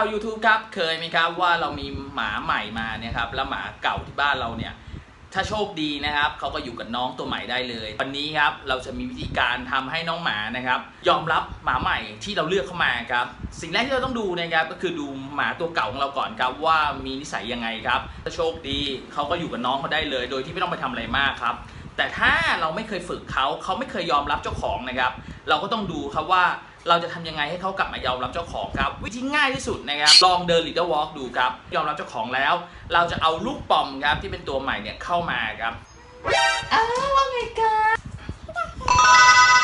าว YouTube ครับ เคยไหมครับว่าเรามีหมาใหม่มาเนี่ยครับแล้วหมาเก่าที่บ้านเราเนี่ย ถ้าโชคดีนะครับเขาก็อยู่กับน้องตัวใหม่ได้เลย วันนี้ครับเราจะมีวิธีการทำให้น้องหมานะครับ ยอมรับหมาใหม่ที่เราเลือกเข้ามาครับ สิ่งแรกที่เราต้องดูนะครับก็คือดูหมาตัวเก่าของเราก่อนครับว่ามีนิสัยยังไงครับ ถ้าโชคดีเขาก็อยู่กับน้องเขาได้เลย โดยที่ไม่ต้องไปทำอะไรมากครับ แต่ถ้าเราไม่เคยฝึกเขาเขาไม่เคยยอมรับเจ้าของนะครับ เราก็ต้องดูครับว่า เราจะทำยังไงให้เขากลับมายอมรับเจ้าของครับ วิธีง่ายที่สุดนะครับลองเดิน little walk ดูครับ ยอมรับเจ้าของแล้ว เราจะเอาลูกปอมครับที่เป็นตัวใหม่เนี่ยเข้ามาครับอ้าวว่าไงกัน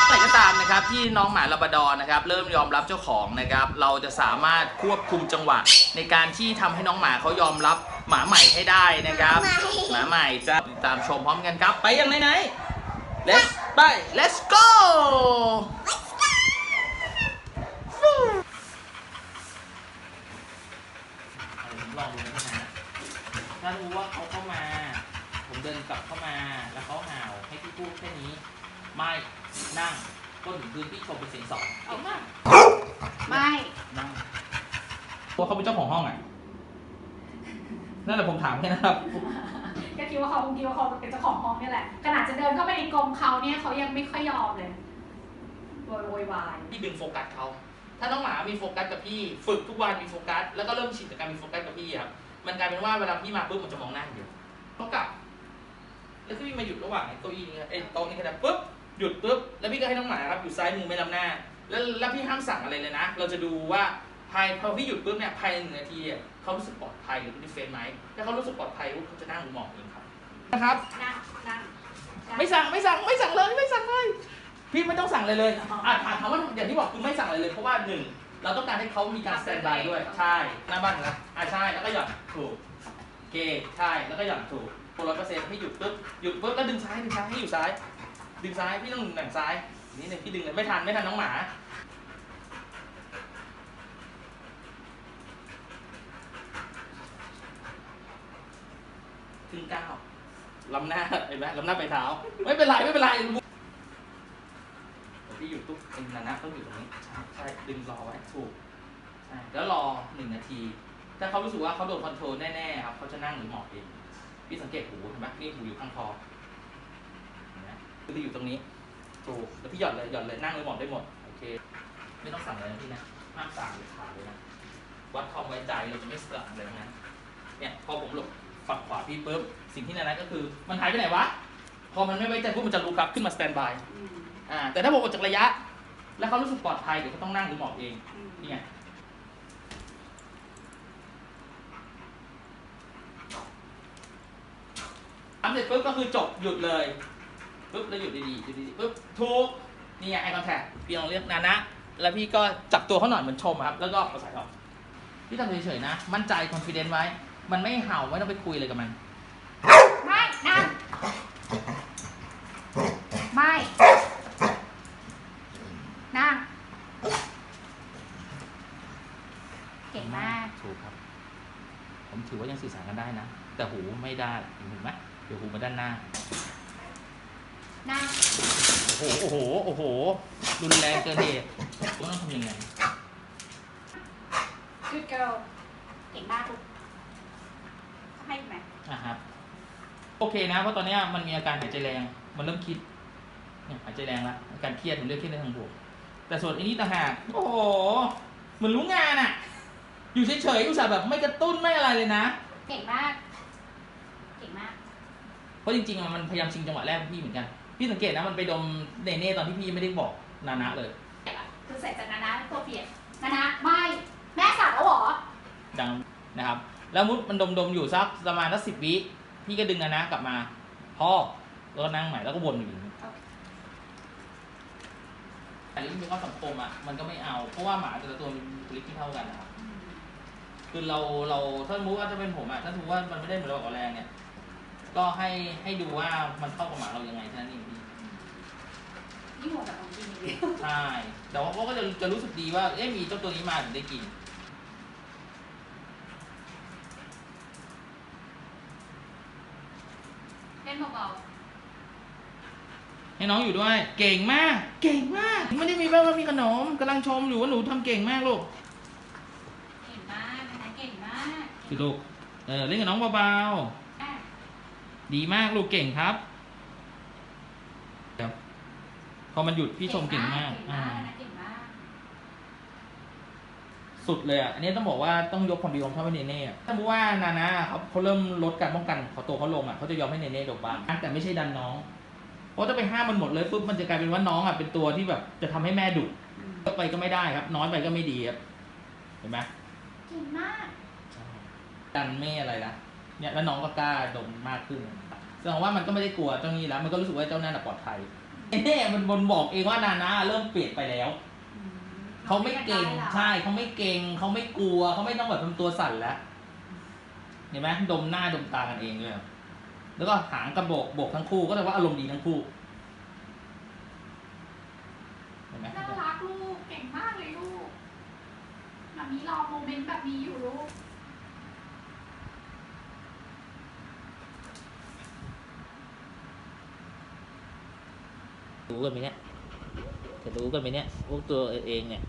อะไรก็ตามนะครับที่น้องหมาลาบราดอร์นะครับเริ่มยอมรับเจ้าของนะครับเราจะสามารถควบคุมจังหวะ ในการที่ทำให้น้องหมาเขายอมรับหมาใหม่ให้ได้นะครับหมาใหม่จะติดตามชมพร้อมกันครับ ไปยังไหนไหน let's ไป let's go ผม ลองดูนะฮะถ้ารู้ว่าเขาเข้ามา ผมเดินกลับเข้ามา แล้วเขาห่าวให้พี่พูดแค่นี้ ไม่นั่งก้นถึงพื้นพี่ชมเป็นเสียงสองเอามากไม่นั่งตัวเขาเป็นเจ้าของห้องอะนั่นแหละผมถามแค่นะครับ ก็คิดว่าเขาคงคิดว่าเขาเป็นเจ้าของห้องนี่แหละขนาดจะเดินเข้าไปในกรงเขาเนี่ยเขายังไม่ค่อยยอมเลยโวยวายวายพี่ดึงโฟกัสเขา ถ้าน้องหมามีโฟกัสกับพี่ ฝึกทุกวันมีโฟกัส แล้วก็เริ่มชินกับการมีโฟกัสกับพี่ครับ มันกลายเป็นว่าเวลาพี่มาปุ๊บมันจะมองหน้าอย่างเดียวก็กลับ แล้วพี่มาหยุดระหว่างไอ้เก้าอี้นี้ไอ้โต๊ะนี้ก็ได้ปุ๊บหยุดปุ๊บแล้วพี่ก็ให้น้องหมาครับอยู่ซ้ายมือไม่ลำหน้า แล้วแล้วพี่ห้ามสั่งอะไรเลยนะ เราจะดูว่าภายพอพี่หยุดปุ๊บเนี่ยภายในหนึ่งนาทีอะเขารู้สึกปลอดภัยหรือดิเฟนไหมถ้าเขารู้สึกปลอดภัยปุ๊บเขาจะนั่งหรือหมอบเองครับนะครับ นั่งนั่งไม่สั่งไม่สั่งไม่สั่งเลยไม่สั่งเลย พี่ไม่ต้องสั่งเลยเลยอะถามถามว่าอย่างที่บอกคือไม่สั่งเลยเลย เพราะว่าหนึ่งเราต้องการให้เขามีการสแตนบายด้วย ใช่ หน้าบ้านนะอะใช่ แล้วก็หย่อนถูกเคใช่ แล้วก็หย่อนถูกพอร้อยเปอร์เซ็นต์ให้หยุดปุ๊บ หยุดปุ๊บ แล้วดึงซ้าย ดึงซ้าย ให้อยู่ซ้าย ดึงซ้าย พี่ต้องหนังซ้าย นี่หนึ่งพี่ดึงเลยไม่ทัน ไม่ทันน้องหมา ถึงเก้าล้ำหน้า เห็นไหมล้ำหน้าไปเท้า ไม่เป็นไร ไม่เป็นไรเดี๋ยวพี่อยู่ตุ๊บ เองนะนะต้องอยู่ตรงนี้ใช่ใช่ดึงรอไว้ถูกใช่แล้วรอหนึ่งนาที ถ้าเขารู้สึกว่าเขาโดนคอนโทรลแน่ๆครับเขาจะนั่งหรือหมอบเองพี่สังเกตหูเห็นไหมนี่หูอยู่ข้างคอเห็นไหมคือที่อยู่ตรงนี้ถูกแล้วพี่หย่อนเลยหย่อนเลยนั่งหรือหมอบได้หมดโอเค ไม่ต้องสั่งอะไรนะพี่นะห้ามสั่งเลยขาดเลยนะวัดความไว้ใจเราจะไม่สั่งเลยนะเนี่ยพอผมหลบฝั่งขวาพี่ปุ๊บสิ่งที่นานะก็คือ มันหายไปไหนวะพอมันไม่ไว้ใจปุ๊บมันจะลุกครับขึ้นมาสแตนบายอืมอ่าแต่ถ้าผมออกจากระยะ แล้วเขารู้สึกปลอดภัยเดี๋ยวเขาต้องนั่งหรือหมอบเองนี่ไงทำเสร็จปุ๊บก็คือจบหยุดเลยปุ๊บแล้วหยุดดีๆหยุดดีๆปุ๊บถูกนี่ไงไอคอนแทคพี่ลองเรียกนานะ แล้วพี่ก็จับตัวเขาหน่อยเหมือนชมครับ แล้วก็เอาสายออกพี่ทำเฉยๆนะ มั่นใจคอนฟ idence ไว้ มันไม่เห่าไม่ต้องไปคุยเลยกับมัน ไม่นั่งไม่ นั่ง เก่งมาก ถูกครับ ผมถือว่ายังสื่อสารกันได้นะ แต่หูไม่ได้เห็นไหมเดี๋ยวหูมาด้านหน้า นั่ง โอ้โห โอ้โห โอ้โห รุนแรงเกินเหตุต้องทำยังไง good girl เก่งมากลูกให้ไหมอะครับ โอเคนะ เพราะตอนเนี้ยมันมีอาการหายใจแรง มันเริ่มคิดเนี่ยหายใจแรงละอาการเครียดมันเรียกเครียดในทางบวก แต่ส่วนอันนี้ต่างหากโอ้โหเหมือนรู้งานอะอยู่เฉยๆอุตส่าห์แบบไม่กระตุ้นไม่อะไรเลยนะ เก่งมาก เก่งมาก เพราะจริงๆอะมันพยายามชิงจังหวะแรกพี่เหมือนกัน พี่สังเกตนะมันไปดมเนเน่ตอนที่พี่ไม่ได้บอกนานะเลย คือใส่จากนานะตัวเปลี่ยนนานะไม่แม่สั่งแล้วเหรอดังนะครับ แล้วมุดมันดมดมๆอยู่สักประมาณสักสิบวิพี่ก็ดึงนะนะกลับมาพ่อแล้วก็นั่งใหม่แล้วก็วนอยู่ อย่างนี้โอเคแต่ที่มีข้อสังคมอะมันก็ไม่เอา เพราะว่าหมาแต่ละตัวมีบุคลิกที่เท่ากันนะครับคือเราเราถ้าสมมติว่าจะเป็นผมอะถ้าสมมติว่ามันไม่ได้เหมือนเราออกแรงเนี่ย ก็ให้ให้ดูว่ามันเข้ากับหมาเรายังไงแค่นั้นเองพี่นี่หมดแบบของจริงเลยใช่แต่ว่าเขาก็จะจะรู้สึกดีว่าเอ๊ะมีเจ้าตัวนี้มาถึงได้กินเล่นเบา ให้น้องอยู่ด้วย เก่งมาก เก่งมาก ไม่ได้มีแว่ว่ามีขนมกำลังชมอยู่ว่าหนูทำเก่งมากลูกๆเก่งมากสิลูกเออเล่นกับน้องเบาอะๆดีมากลูกเก่งครับครับพอมันหยุดพี่ชมเก่งมากเก่งอ่า มากนะเก่งมากสุดเลยอะ อันนี้ต้องบอกว่าต้องยกความดีของพ่อให้เนเน่อะถ้าสมมติว่านานาเขาเขาเริ่มลดการป้องกันของตัวเขาลงอะเขาจะยอมให้เนเน่ดกบ้างแต่ไม่ใช่ดันน้อง เพราะถ้าไปห้ามมันหมดเลยปุ๊บมันจะกลายเป็นว่าน้องอะเป็นตัวที่แบบ จะทำให้แม่ดุอืมเยอะไปก็ไม่ได้ครับ น้อยไปก็ไม่ดีครับเห็นไหมเก่งมากดันไม่อะไรละเนี่ยแล้วน้องก็กล้าดมมากขึ้นแสดงว่ามันก็ไม่ได้กลัวเจ้านี้แล้ว มันก็รู้สึกว่าเจ้านั่นนะปลอดภัยเน่มันบนบอกเองว่านานาเริ่มเปลี่ยนไปแล้วอืมเขาไม่เก่งได้หรอใช่เขาไม่เก่งเขาไม่กลัวเขาไม่ต้องแบบทำตัวสั่นแล้วเห็นไหมดมหน้าดมตากันเองเลย แล้วก็หางกระโบกโบกทั้งคู่ก็แปลว่าอารมณ์ดีทั้งคู่เห็นไหมน่ารักลูกเก่งมากเลยลูกแบบนี้รอโมเมนต์แบบนี้อยู่ลูกรู้กันไหมเนี่ยจะรู้กันไหมเนี่ยพวกตัวเองเนี่ย